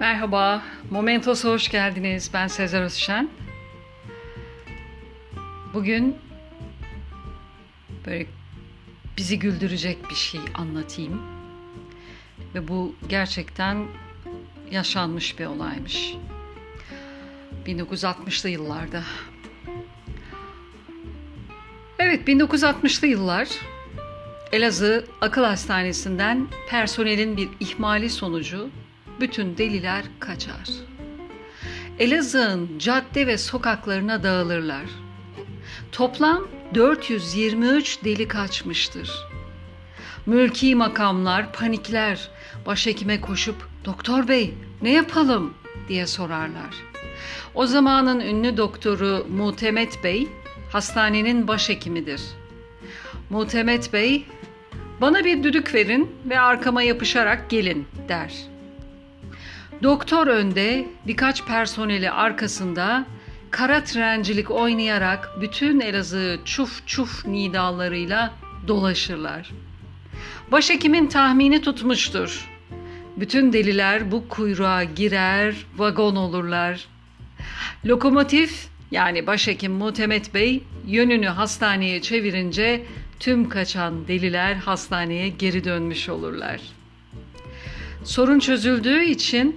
Merhaba, Momentos'a hoş geldiniz. Ben Sezer Özşen. Bugün böyle bizi güldürecek bir şey anlatayım. Ve bu gerçekten yaşanmış bir olaymış. 1960'lı yıllarda. Evet, 1960'lı yıllar Elazığ Akıl Hastanesi'nden personelin bir ihmali sonucu bütün deliler kaçar. Elazığ'ın cadde ve sokaklarına dağılırlar. Toplam 423 deli kaçmıştır. Mülki makamlar panikler, başhekime koşup "Doktor bey, ne yapalım?" diye sorarlar. O zamanın ünlü doktoru Muhtemet Bey hastanenin başhekimidir. Muhtemet Bey, "Bana bir düdük verin ve arkama yapışarak gelin." der. Doktor önde, birkaç personeli arkasında kara trencilik oynayarak bütün Elazığ çuf çuf nidalarıyla dolaşırlar. Başhekimin tahmini tutmuştur. Bütün deliler bu kuyruğa girer, vagon olurlar. Lokomotif yani başhekim Muhtemet Bey yönünü hastaneye çevirince tüm kaçan deliler hastaneye geri dönmüş olurlar. Sorun çözüldüğü için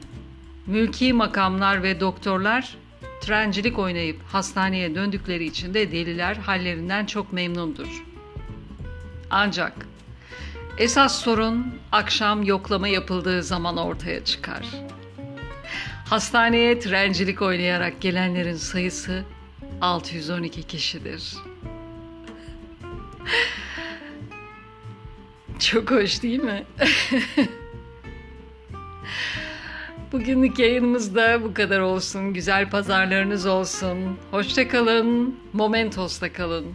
mülki makamlar ve doktorlar trencilik oynayıp hastaneye döndükleri için de deliler hallerinden çok memnundur. Ancak esas sorun akşam yoklama yapıldığı zaman ortaya çıkar. Hastaneye trencilik oynayarak gelenlerin sayısı 612 kişidir. Çok hoş değil mi? Bugünlük yayınımız da bu kadar olsun. Güzel pazarlarınız olsun. Hoşça kalın. Momentos'ta kalın.